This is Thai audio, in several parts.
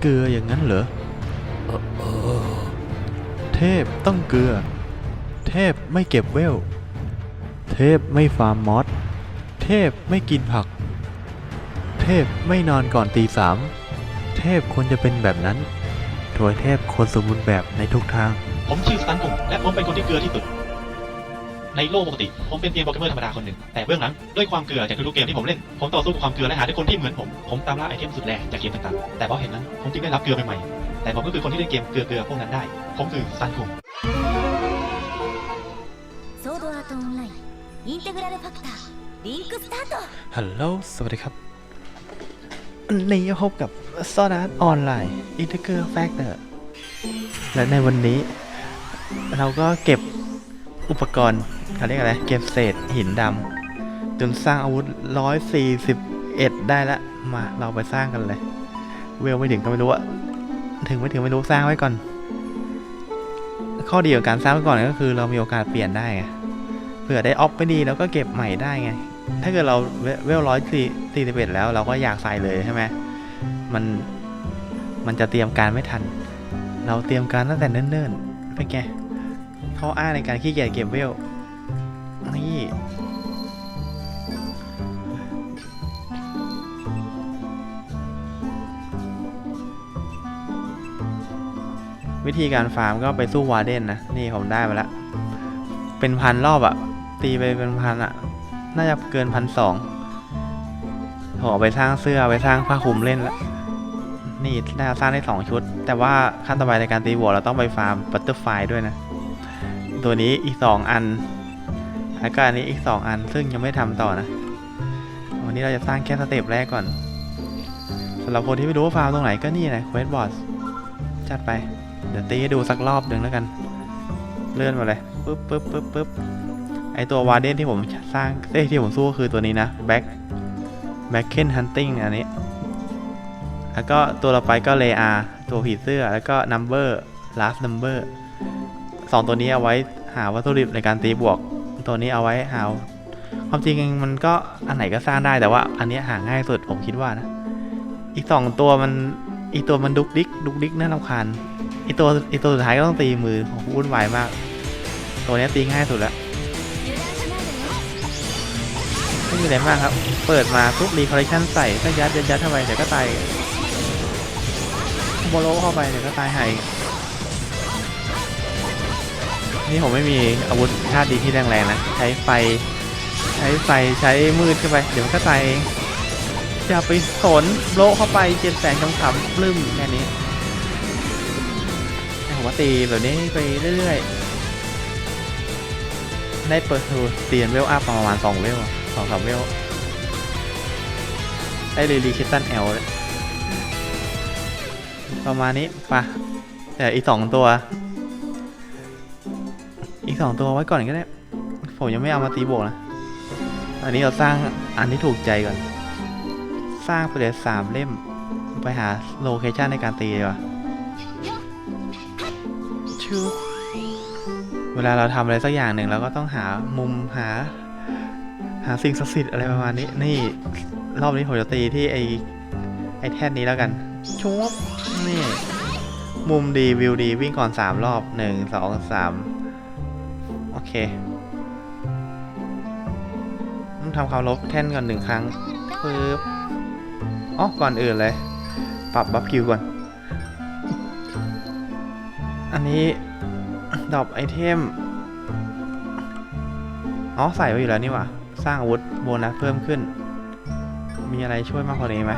เกลืออย่างนั้นเหรอเทพต้องเกลือ เทพไม่เก็บเวล เทพไม่ฟาร์มมอส เทพไม่กินผัก เทพไม่นอนก่อนตีสาม เทพควรจะเป็นแบบนั้นถวยเทพควรสมบูรณ์แบบในทุกทาง ผมชื่อสันกุ่และผมเป็นคนที่เกลือที่สุด ในโลกปกติ ผมเป็นเพียงโปรแกรมเมอร์ธรรมดาคนหนึ่ง แต่เบื้องหลังด้วยความเกลือจากทุกเกมที่ผมเล่น ผมต่อสู้กับความเกลือและหาด้วยคนที่เหมือนผม ผมตามล่าไอเทมสุดแรงจากเกมต่างๆ แต่พอเห็นนั้น ผมจึงได้รับเกลือใหม่ๆ แต่ผมก็คือคนที่เล่นเกมเกลือๆพวกนั้นได้ ผมคือซันคุงโซโดอาร์ตออนไลน์อินเทกรัลแฟกเตอร์ลิงก์สตาร์ทฮัลโหลสวัสดีครับวันนี้พบกับซอดัสออนไลน์อินเทอร์เกร์แฟกเตอร์และในวันนี้ เราก็เก็บ อุปกรณ์เขาเรียกอะไร เก็บเศษหินดำจนสร้างอาวุธ141ได้ละ มาเราไปสร้างกันเลย เวลไม่ถึงก็ไม่รู้อะถึงไม่ถึงไม่รู้สร้างไว้ก่อน ข้อดีของการสร้างไว้ก่อนก็คือ เรามีโอกาสเปลี่ยนได้ไงเผื่อได้ออฟไม่ดีเราก็เก็บใหม่ได้ไง ถ้าเกิดเราเวลร้อยสี่สี่สิบเอ็ดแล้ว เราก็อยากใส่เลยใช่ไหมมันมันจะเตรียมการไม่ทัน เราเตรียมการตั้งแต่เนิ่นๆเป็นไง ขาอ้างในการขี้เกียจเก็บเวล นี่ วิธีการฟาร์มก็ไปสู้วาร์เดนนะ นี่ผมได้มาแล้ว เป็นพันรอบอะตีไปเป็นพันอะน่าจะเกินพันสองหอไปสร้างเสื้อไปสร้างผ้าคลุมเล่นละนี่น่าจะสร้างได้สองชุด แต่ว่าขั้นต่อไปในการตีบวกเราต้องไปฟาร์มบัตเตอร์ไฟด้วยนะ ตัวนี้อีกสองอัน แล้วก็อันนี้อีกสองอัน ซึ่งยังไม่ทำต่อนะ วันนี้เราจะสร้างแค่สเต็ปแรกก่อนสำหรับคนที่ไม่รู้ว่าฟาร์มตรงไหนก็นี่นะเควสบอสจัดไป เดี๋ยวตีให้ดูสักรอบหนึ่งแล้วกัน เลื่อนมาเลยปึ๊บปึ๊บปึ๊บปึ๊บไอตัววาร์เดนที่ผมสร้างเอ้ที่ผมสู้ก็คือตัวนี้นะแบ็คแบ็คเคนฮันติงอันนี้ แล้วก็ตัวต่อไปก็เลอาตัวผีเสื้อ แล้วก็นัมเบอร์ลาสนัมเบอร์สองตัวนี้เอาไว้าวัตถุดิบในการตีบวก ตัวนี้เอาไว้หาความจริงมันก็อันไหนก็สร้างได้แต่ว่า อันนี้หาง่ายสุดผมคิดว่านะ อีกสองตัวมันอีกตัวมันดุกดิกดุกดิกน่ารำคาญอีกตัวอีกตัวสุดท้ายก็ต้องตีมือผมวุ่นวายมาก ตัวนี้ตีง่ายสุดแล้วไม่มีอะไรมากครับ เปิดมาปุ๊บรีคอลเลคชันใส่ถ้ายัดยัดยัดเข้าไปเดี๋ยวก็ตายโบโลเข้าไปเดี๋ยวก็ตายหาย นี่ผมไม่มีอาวุธธาดีที่แรงๆนะ ใช้ไฟ ใช้ไฟใช้มืดเข้าไป เดี๋ยวมันก็ตายเองอย่าไปสนโลเข้าไปเจ็ดแสนคำขำปลื้มแค่นี้ผมว่าตีแบบนี้ไปเรื่อยๆ ได้เปิดทูเตียนเวลอัพประมาณสองเวลสองสามเวล ได้รีรีคิตตันแอลประมาณนี้ป่ะแต่อีกสองตัว สองตัวไว้ก่อนก็ได้ ผมยังไม่เอามาตีโบกนะ อันนี้เราสร้างอันที่ถูกใจก่อน สร้างไปเลยสามเล่ม ไปหาโลเคชันในการตีดีกว่าชูเวลาเราทำอะไรสักอย่างหนึ่งเราก็ต้องหามุมหา หาสิ่งศักดิ์สิทธิ์อะไรประมาณนี้ นี่รอบนี้ผมจะตีที่ไอไอแท่นนี้แล้วกันชุบนี่ มุมดีวิวดีวิ่งก่อนสามรอบหนึ่งสองสาม เคต้องทำคามลบแท่นก่อนหนึ่งครั้งปึ๊บอ๋อก่อนอื่นเลย ปรับบัฟคิวก่อน อันนี้ดอปไอเทม อ๋อ ใส่ไว้อยู่แล้วนี่หว่า สร้างอาวุธโบนัสเพิ่มขึ้น มีอะไรช่วยมากกว่านี้ไหม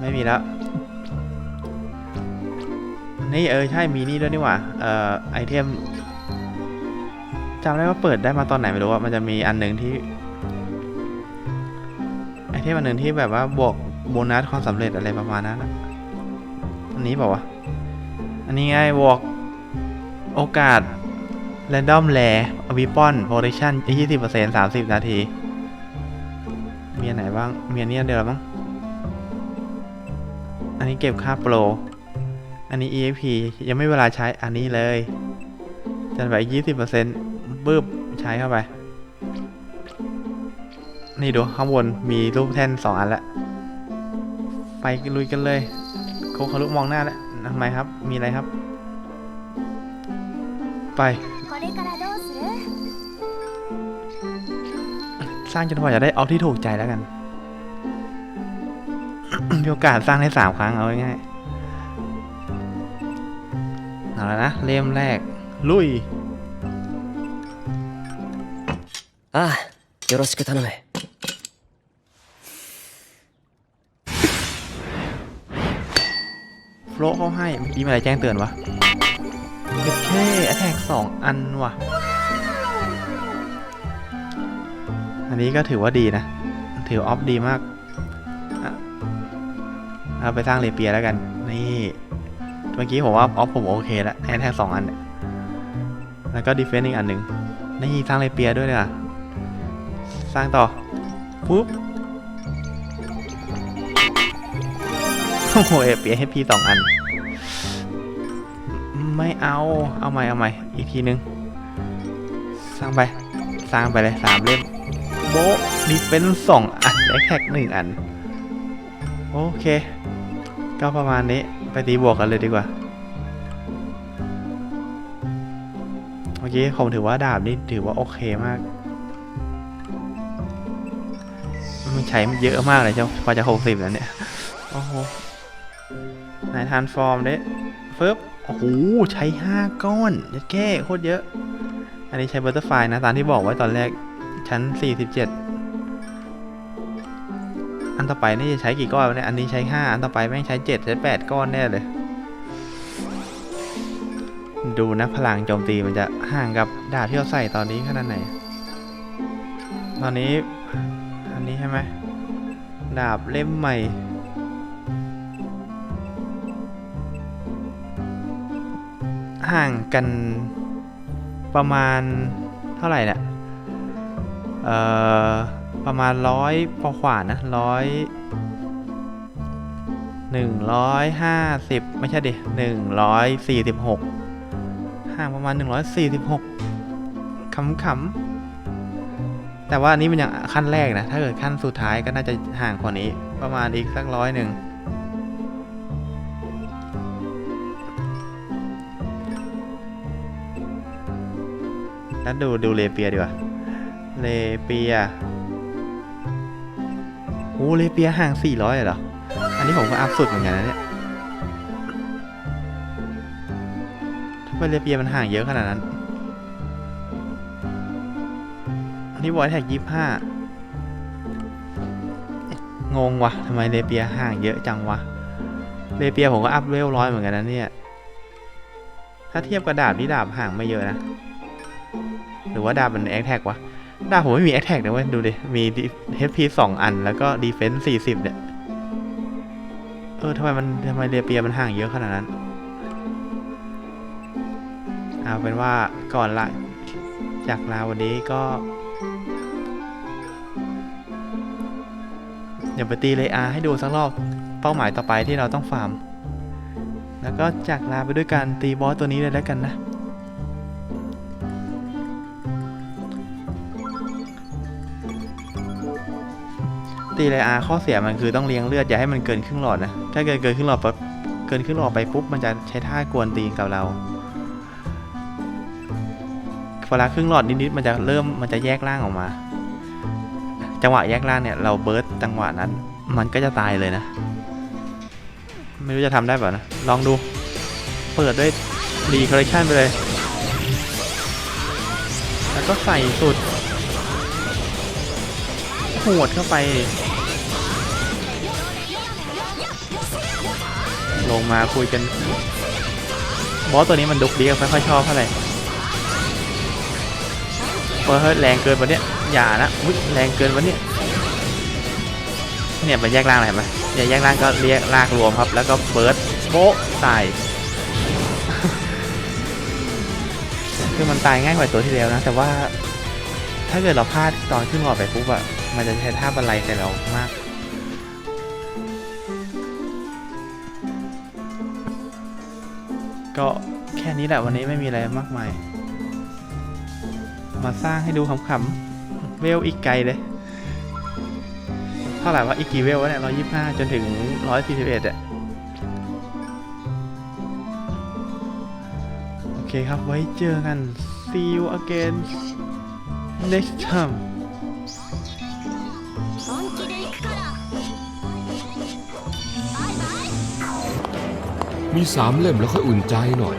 ไม่มีแล้ว นี่เออ ใช่มีนี่ด้วยนี่หว่า เอ่อ ไอเทม จำได้ว่าเปิดได้มาตอนไหนไม่รู้ว่ามันจะมีอันหนึ่งที่ไอเทมอันหนึ่งที่แบบว่าบวกโบนัสความสำเร็จอะไรประมาณนั้นอันนี้บอกว่าวะอันนี้ไงบวกโอกาสแรนดอมแลวิปอนโปรดักชั่นยี่สิบเปอร์เซ็นต์สามสิบนาทีมีอันไหนบ้างมีอันนี้อันเดียวมั้ง อันนี้เก็บค่าโปร อันนี้ EXP ยังไม่เวลาใช้อันนี้เลย จันไปยี่สิบเปอร์เซ็นต์ บึ้มใช้เข้าไป นี่ดูข้างบนมีรูปแท่นสองอันละ ไปลุยกันเลยโคคารุมองหน้าแล้วทำไมครับ มีอะไรครับ ไป สร้างจนกว่าจะได้เอาที่ถูกใจแล้วกันมีโอกาสสร้างได้สามครั้งเอาง่ายๆเอาละนะ เล่มแรก ลุย ああよろしく頼む โฟลเขาให้เมื่อกี้มีอะไรแจ้งเตือนวะเจ็ดเคอแทกสองอันว่ะ อันนี้ก็ถือว่าดีนะ ถือออฟดีมากอ่ะเอาไปสร้างเลเปียแล้วกัน นี่ เมื่อกี้ผมว่าออฟผมโอเคแล้วแอแทกสองอันเนี่ยแล้วก็ดีเฟนต์อีกอันหนึ่งนี่สร้างเลเปียด้วยเนี่ย สร้างต่อปุ๊บโอ้โหเอเปียให้พี่สองอัน ไม่เอา เอาใหม่เอาใหม่ อีกทีนึง สร้างไป สร้างไปเลยสามเล่ม โบนี่เป็นสองอันได้แค่หนึ่งอัน โอเค ก็ประมาณนี้ ไปตีบวกกันเลยดีกว่า เมื่อกี้ผมถือว่าดาบนี่ถือว่าโอเคมาก ใช้เยอะมากเลยเจ้าพอจะหกสิบแล้วเนี่ย โอ้โหนายทานฟอร์มเด้ฟึบโอ้โห ใช้ห้าก้อนยัดแก้โคตรเยอะ อันนี้ใช้บัตเตอร์ไฟนะ ตามที่บอกไว้ตอนแรก ชั้น47อันต่อไปนี่จะใช้กี่ก้อนเนี่ย อันนี้ใช้5อันต่อไปแม่งใช้7ใช้8ก้อนแน่เลย ดูนะพลังโจมตีมันจะห่างกับดาบที่เราใส่ตอนนี้ขนาดไหน ตอนนี้ อันนี้ใช่ไหม ดาบเล่มใหม่ ห่างกันประมาณเท่าไหร่เนี่ยเอ่อ ประมาณร้อยพอขวานะร้อยหนึ่งร้อยห้าสิบไม่ใช่ดิหนึ่งร้อยสี่สิบหกห่างประมาณหนึ่งร้อยสี่สิบหกขำๆ แต่ว่าอันนี้มันยังขั้นแรกนะ ถ้าเกิดขั้นสุดท้ายก็น่าจะห่างกว่านี้ ประมาณอีกสักร้อยหนึ่งแล้วดูดูเลเปียดีกว่า เลเปียโอ้เลเปียห่าง 400เลยเหรอ อันนี้ผมก็อัพสุดเหมือนกันนะเนี่ยทำไมเลเปียมันห่างเยอะขนาดนั้น อันนี้บอยแท็กยี่ห้างงวะทำไมเลเปียห่างเยอะจังวะ เลเปียผมก็อัพเวลร้อยเหมือนกันนะเนี่ย ถ้าเทียบกับดาบนี่ดาบห่างไม่เยอะนะ หรือว่าดาบมันแอคแท็กวะ ดาบผมไม่มีแอคแท็กนะเว้ย ดูดิ มี HP สองอันแล้วก็ดีเฟนส์สี่สิบเนี่ย เออทำไมมันทำไมเรียเปียมันห่างเยอะขนาดนั้น เอาเป็นว่าก่อนละจากลาวันนี้ก็ เดี๋ยวไปตีเลอาให้ดูสักรอบเป้าหมายต่อไปที่เราต้องฟาร์ม แล้วก็จากลาไปด้วยการตีบอสตัวนี้เลยแล้วกันนะ ตีไรอาข้อเสียมันคือต้องเลี้ยงเลือดอย่าให้มันเกินครึ่งหลอดนะ ถ้าเกินเกินครึ่งหลอดปั๊บเกินครึ่งหลอดไปปุ๊บมันจะใช้ท่ากวนตีกับเราเวลาครึ่งหลอดนิดๆมันจะเริ่มมันจะแยกร่างออกมา จังหวะแยกร่างเนี่ยเราเบิร์ตจังหวะนั้น มันก็จะตายเลยนะ ไม่รู้จะทำได้เปล่านะ ลองดู เปิดด้วยรีคอลเลคชันไปเลย แล้วก็ใส่สุดโหดเข้าไป ลงมาคุยกัน บอสตัวนี้มันดุกดีกไม่ค่อยชอบเท่าไหร่เฮ้ยเฮ้ยแรงเกินวันเนี้ย อย่านะอุ๊ยแรงเกินวันเนี้ยเนี่ยมันแยกล่างอะไรเห็นไหมเนี่ยแยกล่างก็เรียกลากรวมครับ แล้วก็เบิร์ดโบ๊ะตายคือมันตายง่ายกว่าตัวที่แล้วนะ แต่ว่าถ้าเกิดเราพลาดตอนขึ้นหลอดไปปุ๊บอะมันจะใช้ท่าบันไลใส่เรามากก็แค่นี้แหละวันนี้ไม่มีอะไรมากมาย มาสร้างให้ดูขำๆ เวลอีกไกลเลย เท่าไหร่ว่าอีกกี่เวลวะเนี่ยร้อยยี่สิบห้าจนถึงร้อยสี่สิบเอ็ดอะโอเคครับไว้เจอกัน see you again next time มีสามเล่มแล้วค่อยอุ่นใจหน่อย